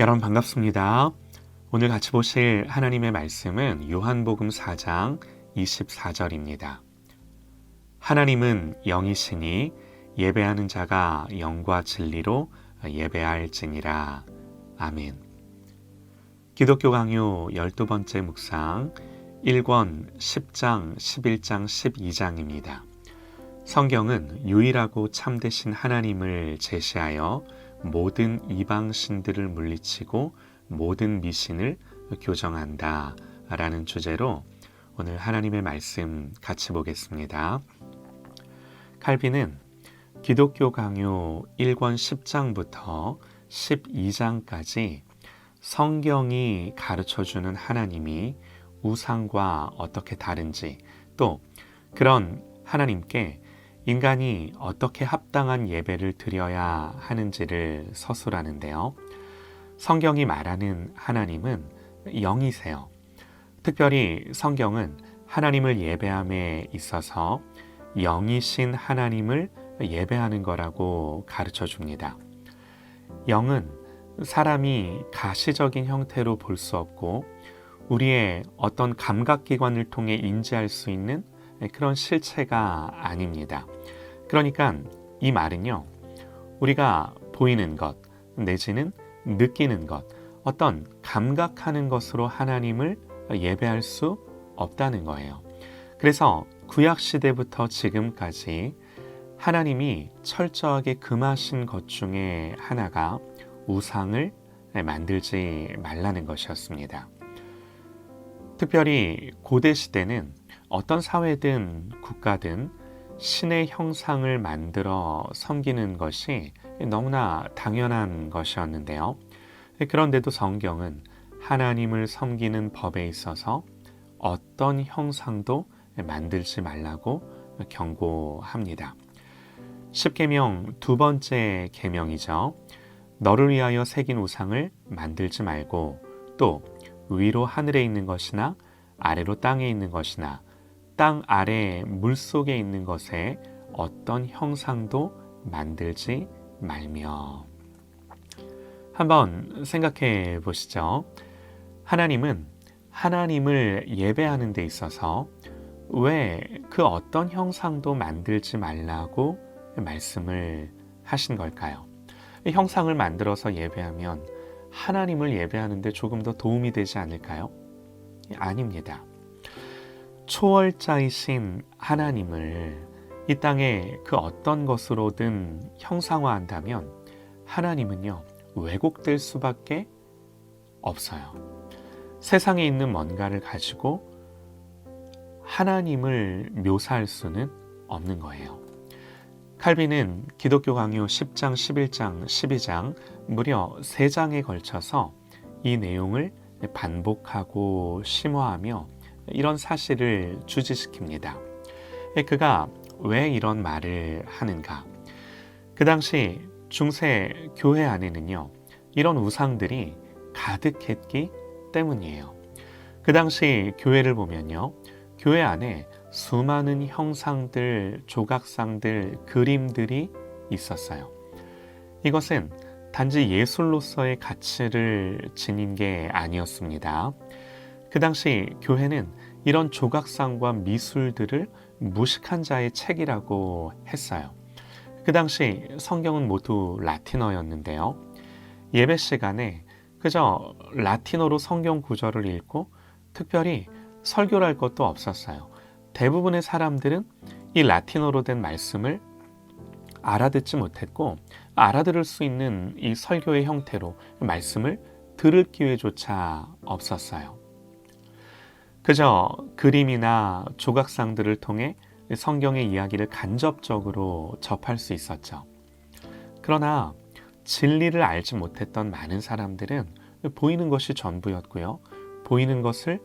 여러분 반갑습니다. 오늘 같이 보실 하나님의 말씀은 요한복음 4장 24절입니다. 하나님은 영이시니 예배하는 자가 영과 진리로 예배할지니라. 아멘. 기독교 강요 12번째 묵상 1권 10장, 11장, 12장입니다. 성경은 유일하고 참되신 하나님을 제시하여 모든 이방 신들을 물리치고 모든 미신을 교정한다 라는 주제로 오늘 하나님의 말씀 같이 보겠습니다. 칼빈은 기독교 강요 1권 10장부터 12장까지 성경이 가르쳐 주는 하나님이 우상과 어떻게 다른지 또 그런 하나님께 인간이 어떻게 합당한 예배를 드려야 하는지를 서술하는데요. 성경이 말하는 하나님은 영이세요. 특별히 성경은 하나님을 예배함에 있어서 영이신 하나님을 예배하는 거라고 가르쳐 줍니다. 영은 사람이 가시적인 형태로 볼 수 없고 우리의 어떤 감각기관을 통해 인지할 수 있는 그런 실체가 아닙니다. 그러니까 이 말은요, 우리가 보이는 것, 내지는 느끼는 것, 어떤 감각하는 것으로 하나님을 예배할 수 없다는 거예요. 그래서 구약 시대부터 지금까지 하나님이 철저하게 금하신 것 중에 하나가 우상을 만들지 말라는 것이었습니다. 특별히 고대 시대는 어떤 사회든 국가든 신의 형상을 만들어 섬기는 것이 너무나 당연한 것이었는데요. 그런데도 성경은 하나님을 섬기는 법에 있어서 어떤 형상도 만들지 말라고 경고합니다. 10계명 두 번째 계명이죠. 너를 위하여 새긴 우상을 만들지 말고 또 위로 하늘에 있는 것이나 아래로 땅에 있는 것이나 땅 아래 물 속에 있는 것에 어떤 형상도 만들지 말며. 한번 생각해 보시죠. 하나님은 하나님을 예배하는 데 있어서 왜 그 어떤 형상도 만들지 말라고 말씀을 하신 걸까요? 형상을 만들어서 예배하면 하나님을 예배하는데 조금 더 도움이 되지 않을까요? 아닙니다. 초월자이신 하나님을 이 땅에 그 어떤 것으로든 형상화한다면 하나님은요, 왜곡될 수밖에 없어요. 세상에 있는 뭔가를 가지고 하나님을 묘사할 수는 없는 거예요. 칼빈은 기독교 강요 10장, 11장, 12장 무려 3장에 걸쳐서 이 내용을 반복하고 심화하며 이런 사실을 주지시킵니다. 그가 왜 이런 말을 하는가? 그 당시 중세 교회 안에는요, 이런 우상들이 가득했기 때문이에요. 그 당시 교회를 보면요, 교회 안에 수많은 형상들, 조각상들, 그림들이 있었어요. 이것은 단지 예술로서의 가치를 지닌 게 아니었습니다. 그 당시 교회는 이런 조각상과 미술들을 무식한 자의 책이라고 했어요. 그 당시 성경은 모두 라틴어였는데요. 예배 시간에 그저 라틴어로 성경 구절을 읽고 특별히 설교를 할 것도 없었어요. 대부분의 사람들은 이 라틴어로 된 말씀을 알아듣지 못했고 알아들을 수 있는 이 설교의 형태로 말씀을 들을 기회조차 없었어요. 그저 그림이나 조각상들을 통해 성경의 이야기를 간접적으로 접할 수 있었죠. 그러나 진리를 알지 못했던 많은 사람들은 보이는 것이 전부였고요. 보이는 것을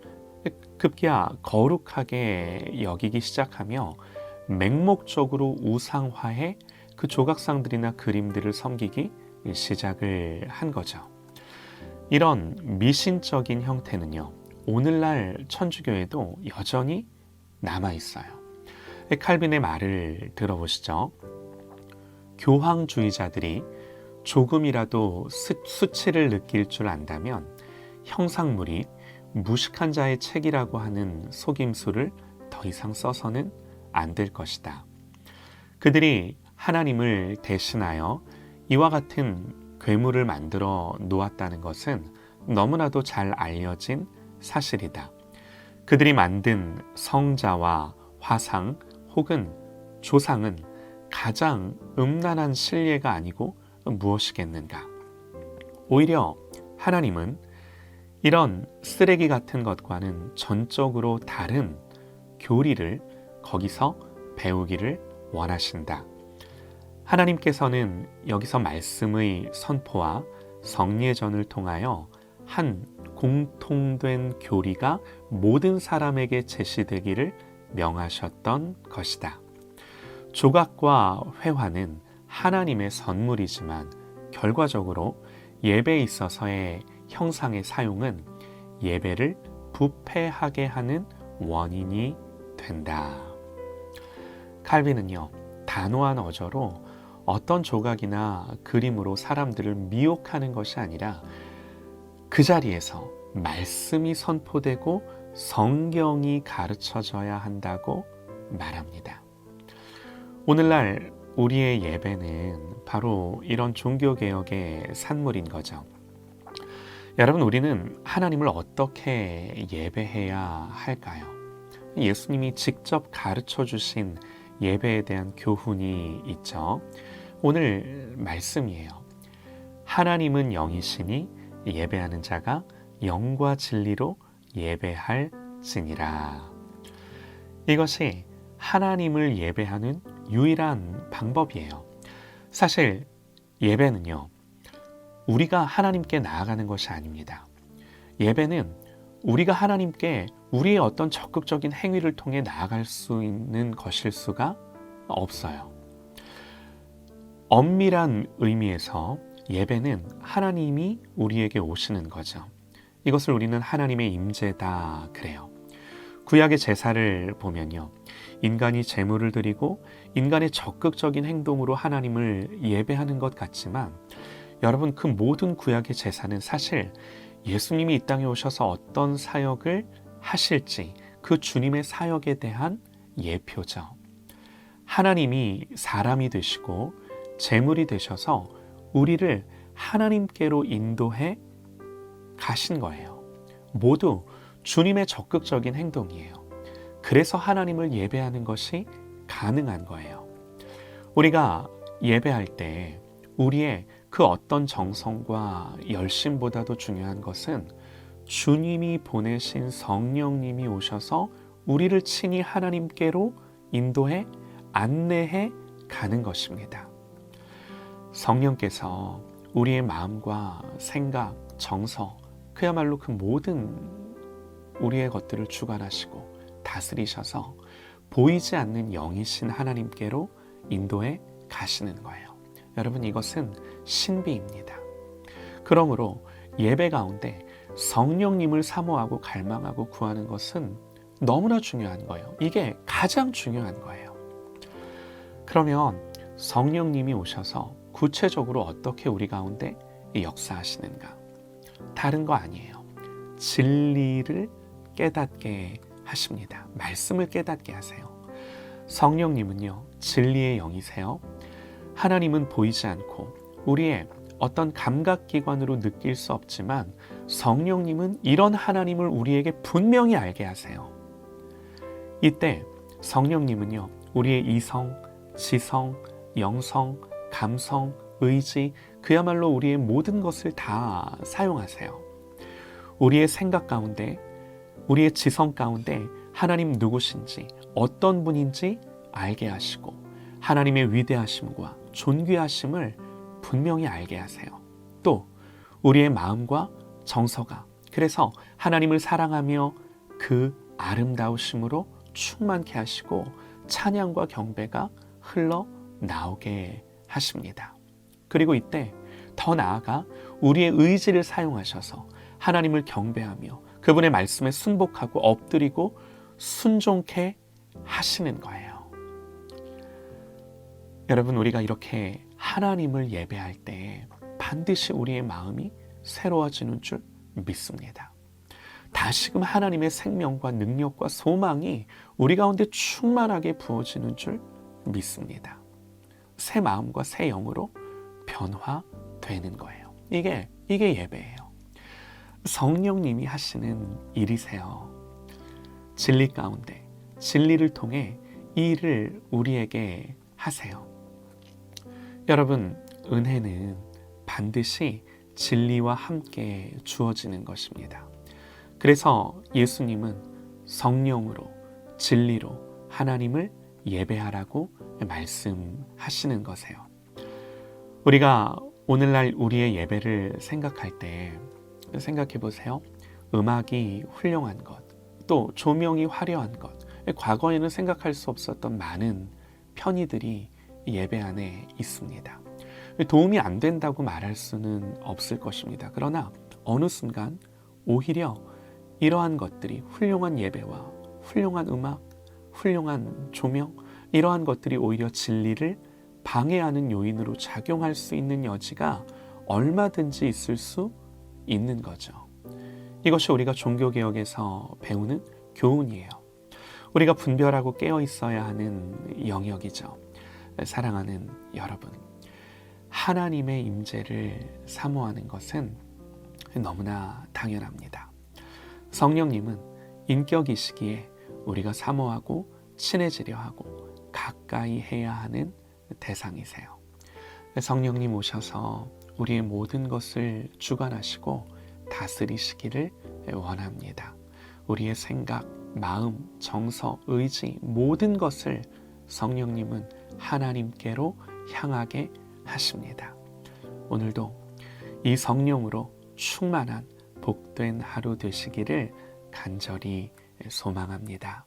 급기야 거룩하게 여기기 시작하며 맹목적으로 우상화해 그 조각상들이나 그림들을 섬기기 시작을 한 거죠. 이런 미신적인 형태는요, 오늘날 천주교에도 여전히 남아 있어요. 칼빈의 말을 들어보시죠. 교황주의자들이 조금이라도 수, 수치를 느낄 줄 안다면 형상물이 무식한 자의 책이라고 하는 속임수를 더 이상 써서는 안 될 것이다. 그들이 하나님을 대신하여 이와 같은 괴물을 만들어 놓았다는 것은 너무나도 잘 알려진 사실이다. 그들이 만든 성자와 화상 혹은 조상은 가장 음란한 신뢰가 아니고 무엇이겠는가? 오히려 하나님은 이런 쓰레기 같은 것과는 전적으로 다른 교리를 거기서 배우기를 원하신다. 하나님께서는 여기서 말씀의 선포와 성례전을 통하여 한 공통된 교리가 모든 사람에게 제시되기를 명하셨던 것이다. 조각과 회화는 하나님의 선물이지만 결과적으로 예배에 있어서의 형상의 사용은 예배를 부패하게 하는 원인이 된다. 칼빈은요, 단호한 어조로 어떤 조각이나 그림으로 사람들을 미혹하는 것이 아니라 그 자리에서 말씀이 선포되고 성경이 가르쳐져야 한다고 말합니다. 오늘날 우리의 예배는 바로 이런 종교개혁의 산물인 거죠. 여러분, 우리는 하나님을 어떻게 예배해야 할까요? 예수님이 직접 가르쳐 주신 예배에 대한 교훈이 있죠. 오늘 말씀이에요. 하나님은 영이시니 예배하는 자가 영과 진리로 예배할 지니라. 이것이 하나님을 예배하는 유일한 방법이에요. 사실 예배는요, 우리가 하나님께 나아가는 것이 아닙니다. 예배는 우리가 하나님께 우리의 어떤 적극적인 행위를 통해 나아갈 수 있는 것일 수가 없어요. 엄밀한 의미에서 예배는 하나님이 우리에게 오시는 거죠. 이것을 우리는 하나님의 임재다 그래요. 구약의 제사를 보면요. 인간이 제물을 드리고 인간의 적극적인 행동으로 하나님을 예배하는 것 같지만 여러분 그 모든 구약의 제사는 사실 예수님이 이 땅에 오셔서 어떤 사역을 하실지 그 주님의 사역에 대한 예표죠. 하나님이 사람이 되시고 제물이 되셔서 우리를 하나님께로 인도해 가신 거예요. 모두 주님의 적극적인 행동이에요. 그래서 하나님을 예배하는 것이 가능한 거예요. 우리가 예배할 때 우리의 그 어떤 정성과 열심보다도 중요한 것은 주님이 보내신 성령님이 오셔서 우리를 친히 하나님께로 인도해 안내해 가는 것입니다. 성령께서 우리의 마음과 생각, 정서, 그야말로 그 모든 우리의 것들을 주관하시고 다스리셔서 보이지 않는 영이신 하나님께로 인도해 가시는 거예요. 여러분 이것은 신비입니다. 그러므로 예배 가운데 성령님을 사모하고 갈망하고 구하는 것은 너무나 중요한 거예요. 이게 가장 중요한 거예요. 그러면 성령님이 오셔서 구체적으로 어떻게 우리 가운데 역사하시는가? 다른 거 아니에요. 진리를 깨닫게 하십니다. 말씀을 깨닫게 하세요. 성령님은요, 진리의 영이세요. 하나님은 보이지 않고 우리의 어떤 감각기관으로 느낄 수 없지만 성령님은 이런 하나님을 우리에게 분명히 알게 하세요. 이때 성령님은요, 우리의 이성, 지성, 영성, 감성, 의지, 그야말로 우리의 모든 것을 다 사용하세요. 우리의 생각 가운데, 우리의 지성 가운데 하나님 누구신지, 어떤 분인지 알게 하시고, 하나님의 위대하심과 존귀하심을 분명히 알게 하세요. 또, 우리의 마음과 정서가, 그래서 하나님을 사랑하며 그 아름다우심으로 충만케 하시고, 찬양과 경배가 흘러 나오게 하십니다. 그리고 이때 더 나아가 우리의 의지를 사용하셔서 하나님을 경배하며 그분의 말씀에 순복하고 엎드리고 순종케 하시는 거예요. 여러분, 우리가 이렇게 하나님을 예배할 때 반드시 우리의 마음이 새로워지는 줄 믿습니다. 다시금 하나님의 생명과 능력과 소망이 우리 가운데 충만하게 부어지는 줄 믿습니다. 새 마음과 새 영으로 변화되는 거예요. 이게 이게 예배예요. 성령님이 하시는 일이세요. 진리 가운데 진리를 통해 이 일을 우리에게 하세요. 여러분, 은혜는 반드시 진리와 함께 주어지는 것입니다. 그래서 예수님은 성령으로 진리로 하나님을 예배하라고 말씀하시는 것이에요. 우리가 오늘날 우리의 예배를 생각할 때 생각해 보세요. 음악이 훌륭한 것, 또 조명이 화려한 것, 과거에는 생각할 수 없었던 많은 편의들이 예배 안에 있습니다. 도움이 안 된다고 말할 수는 없을 것입니다. 그러나 어느 순간 오히려 이러한 것들이 훌륭한 예배와 훌륭한 음악, 훌륭한 조명, 이러한 것들이 오히려 진리를 방해하는 요인으로 작용할 수 있는 여지가 얼마든지 있을 수 있는 거죠. 이것이 우리가 종교개혁에서 배우는 교훈이에요. 우리가 분별하고 깨어 있어야 하는 영역이죠. 사랑하는 여러분, 하나님의 임재를 사모하는 것은 너무나 당연합니다. 성령님은 인격이시기에 우리가 사모하고 친해지려 하고 가까이 해야 하는 대상이세요. 성령님 오셔서 우리의 모든 것을 주관하시고 다스리시기를 원합니다. 우리의 생각, 마음, 정서, 의지 모든 것을 성령님은 하나님께로 향하게 하십니다. 오늘도 이 성령으로 충만한 복된 하루 되시기를 간절히 소망합니다.